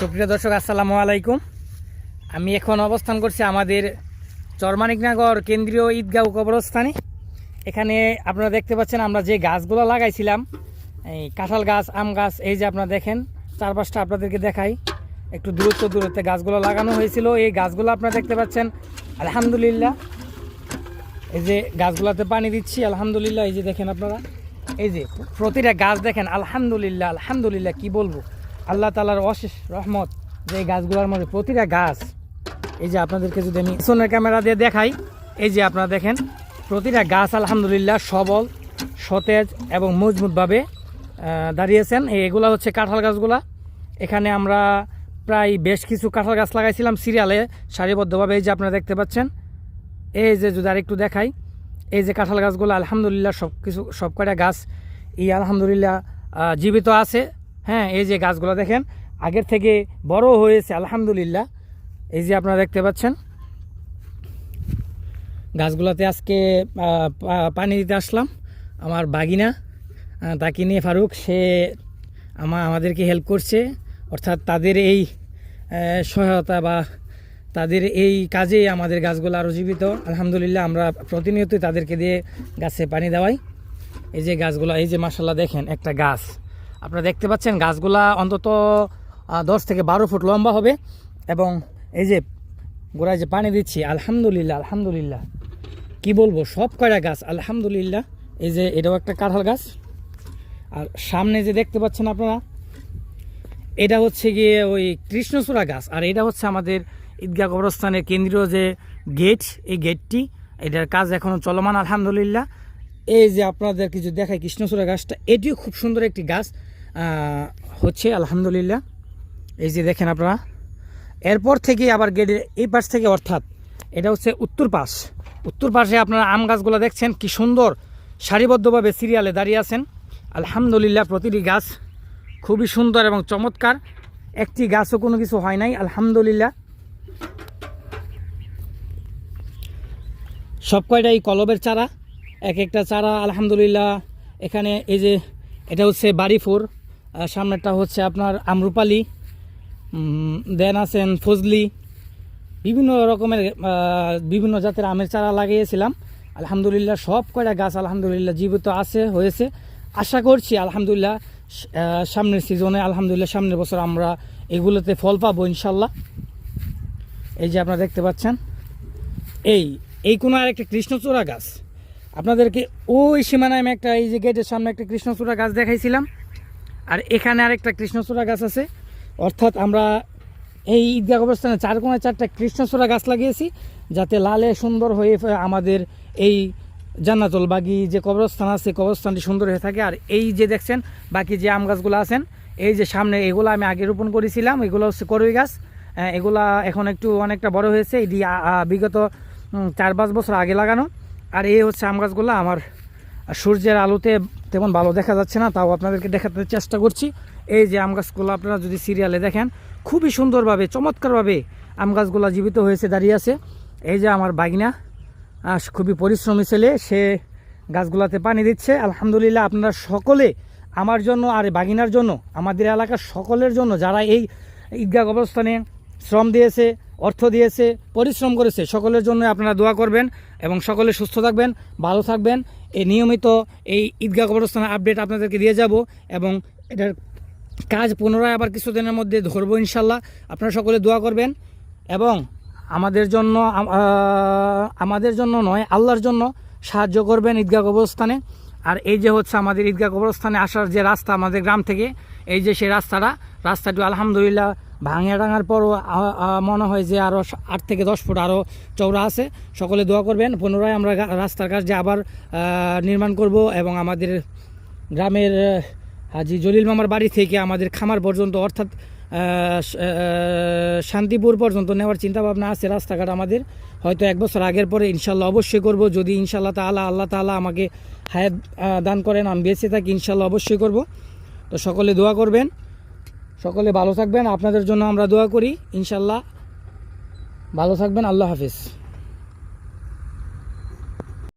সুপ্রিয় দর্শক, আসসালামু আলাইকুম। আমি এখন অবস্থান করছি আমাদের চরমানিকনগর কেন্দ্রীয় ঈদগাঁও কবরস্থানে। এখানে আপনারা দেখতে পাচ্ছেন আমরা যে গাছগুলো লাগাইছিলাম, এই কাঁঠাল গাছ, আম গাছ, এই যে আপনারা দেখেন, চারপাশটা আপনাদেরকে দেখাই। একটু দূরত্ব, দূরত্বে গাছগুলো লাগানো হয়েছিল। এই গাছগুলো আপনারা দেখতে পাচ্ছেন, আলহামদুলিল্লাহ। এই যে গাছগুলোতে পানি দিচ্ছি, আলহামদুলিল্লাহ। এই যে দেখেন আপনারা, এই যে প্রতিটা গাছ দেখেন, আলহামদুলিল্লাহ আলহামদুলিল্লাহ, কি বলব? আল্লাহ তালার অশেষ রহমত যে এই গাছগুলোর মধ্যে প্রতিটা গাছ, এই যে আপনাদেরকে যদি আমি সোনার ক্যামেরা দিয়ে দেখাই, এই যে আপনারা দেখেন, প্রতিটা গাছ আলহামদুলিল্লাহ সবল, সতেজ এবং মজবুতভাবে দাঁড়িয়েছেন। এগুলো হচ্ছে কাঁঠাল গাছগুলা। এখানে আমরা প্রায় বেশ কিছু কাঁঠাল গাছ লাগাইছিলাম সিরিয়ালে, সারিবদ্ধভাবে। এই যে আপনারা দেখতে পাচ্ছেন, এই যে যদি আরেকটু দেখাই, এই যে কাঁঠাল গাছগুলো, আলহামদুলিল্লাহ সব কিছু সব কয়টা গাছ এই আলহামদুলিল্লাহ জীবিত আছে। হ্যাঁ এই যে গাছগুলো দেখেন, আগের থেকে বড় হয়েছে, আলহামদুলিল্লাহ। এই যে আপনারা দেখতে পাচ্ছেন, গাছগুলোতে আজকে পানি দিতে আসলাম। আমার বাগিনা তাকে নিয়ে ফারুক, সে আমা, আমাদেরকে হেল্প করছে। অর্থাৎ তাদের এই সহায়তা বা তাদের এই কাজেই আমাদের গাছগুলো আরও জীবিত। আলহামদুলিল্লাহ, আমরা প্রতিনিয়তই তাদেরকে দিয়ে গাছে পানি দেওয়াই। এই যে গাছগুলো, এই যে মাসাল্লাহ দেখেন, একটা গাছ। আপনারা দেখতে পাচ্ছেন গাছগুলা অন্তত দশ থেকে বারো ফুট লম্বা হবে এবং এই যে গোড়ায় যে পানি দিচ্ছি, আলহামদুলিল্লাহ আলহামদুলিল্লাহ। কি বলব, সব কয়টা গাছ, আলহামদুলিল্লাহ। এই যে এটাও একটা কাঁঠাল গাছ। আর সামনে যে দেখতে পাচ্ছেন আপনারা, এটা হচ্ছে গিয়ে ওই কৃষ্ণচূড়া গাছ। আর এটা হচ্ছে আমাদের ঈদগাহ কবরস্থানের কেন্দ্রীয় যে গেট, এই গেটটি, এটার কাজ এখনও চলমান, আলহামদুলিল্লাহ। এই যে আপনাদের কিছু দেখায় কৃষ্ণচূড়া গাছটা, এটিও খুব সুন্দর একটি গাছ। হচ্ছে, আলহামদুলিল্লাহ। এই যে দেখেন আপনারা, এরপর থেকে আবার গেটের এই পাশ থেকে অর্থাৎ, এটা হচ্ছে উত্তর পাশ। উত্তর পাশে আপনারা আম গাছগুলো দেখছেন, কি সুন্দর সারিবদ্ধভাবে সিরিয়ালে দাঁড়িয়ে আছেন। আলহামদুলিল্লাহ, প্রতিটি গাছ খুবই সুন্দর এবং চমৎকার। একটি গাছও কোনো কিছু হয় নাই, আলহামদুলিল্লাহ। সব কয়টা এই কলবের চারা। এক একটা চারা, আলহামদুলিল্লাহ। এখানে এই যে, এটা হচ্ছে বাড়িফুর, আর সামনেরটা হচ্ছে আপনার আমরুপালি দেন আছেন ফজলি। বিভিন্ন রকমের বিভিন্ন জাতের আমের চারা লাগিয়েছিলাম। আলহামদুলিল্লাহ সব কয়টা গাছ আলহামদুলিল্লাহ জীবিত আছে, হয়েছে। আশা করছি আলহামদুলিল্লাহ সামনের সিজনে, আলহামদুলিল্লাহ সামনের বছর আমরা এগুলোতে ফল পাবো ইনশাল্লাহ এই যে আপনারা দেখতে পাচ্ছেন, এই এই কোনো আরেকটা কৃষ্ণচূড়া গাছ। আপনাদেরকে ওই সীমানায় আমি একটা, এই যে গেটের সামনে একটা কৃষ্ণচূড়া গাছ দেখাইছিলাম। আর এখানে আরেকটা কৃষ্ণচূড়া গাছ আছে। অর্থাৎ আমরা এই ঈদগাহ কবরস্থানে চার কোনায় চারটা কৃষ্ণচূড়া গাছ লাগিয়েছি, যাতে লালে সুন্দর হয়ে আমাদের এই জান্নাতুল বাগি যে কবরস্থান আছে, কবরস্থানটি সুন্দর হয়ে থাকে। আর এই যে দেখছেন, বাকি যে আম গাছগুলো আছেন, এই যে সামনে এগুলো আমি আগে রোপণ করেছিলাম। এগুলো হচ্ছে করই গাছ। এগুলা এখন একটু অনেকটা বড় হয়েছে। এটি বিগত চার পাঁচ বছর আগে লাগানো। আর এই হচ্ছে আম গাছগুলো। আমার সূর্যের আলোতে তেমন ভালো দেখা যাচ্ছে না, তাও আপনাদেরকে দেখাতে চেষ্টা করছি। এই যে আম গাছগুলো আপনারা যদি সিরিয়ালে দেখেন, খুবই সুন্দরভাবে, চমৎকারভাবে আম গাছগুলো জীবিত হয়েছে, দাঁড়িয়ে আছে। এই যে আমার বাগিনা খুবই পরিশ্রমী ছেলে, সে গাছগুলোতে পানি দিচ্ছে। আলহামদুলিল্লাহ আপনারা সকলে আমার জন্য আর বাগিনার জন্য, আমাদের এলাকার সকলের জন্য যারা এই ঈদগাহ কবরস্থানে শ্রম দিয়েছে অর্থ দিয়েছে, পরিশ্রম করেছে। সকলের জন্য আপনারা দোয়া করবেন এবং সকলে সুস্থ থাকবেন, ভালো থাকবেন। এই নিয়মিত এই ঈদগাহ কবরস্থানের আপডেট আপনাদেরকে দিয়ে যাব এবং এটার কাজ পুনরায় আবার কিছুদিনের মধ্যে ধরবো ইনশাল্লাহ আপনারা সকলে দোয়া করবেন এবং আমাদের জন্য আমাদের জন্য নয়, আল্লাহর জন্য সাহায্য করবেন ঈদগাহ কবরস্থানে। আর এই যে হচ্ছে আমাদের ঈদগাহ কবরস্থানে আসার যে রাস্তা আমাদের গ্রাম থেকে, এই যে সেই রাস্তাটা, রাস্তাটি আলহামদুলিল্লাহ ভাঙে ডাঙার পরও মনে হয় যে আরও আট থেকে দশ ফুট আরও চওড়া আছে। সকলে দোয়া করবেন, পুনরায় আমরা রাস্তার কাজ আবার নির্মাণ করব এবং আমাদের গ্রামের হাজি জলিল মামার বাড়ি থেকে আমাদের খামার পর্যন্ত, অর্থাৎ শান্তিপুর পর্যন্ত নেওয়ার চিন্তা ভাবনা আছে রাস্তাঘাট আমাদের। হয়তো এক বছর আগের পরে ইনশাল্লাহ অবশ্যই করব। যদি ইনশাল্লাহ তাআলা, আল্লাহ তাআলা আমাকে হায়াত দান করেন, আমি বেঁচে থাকি, ইনশাল্লাহ অবশ্যই করব। তো সকলে দোয়া করবেন। সকলে ভালো থাকবেন। আপনাদের জন্য আমরা দোয়া করি। ইনশাল্লাহ ভালো থাকবেন। আল্লাহ হাফিজ।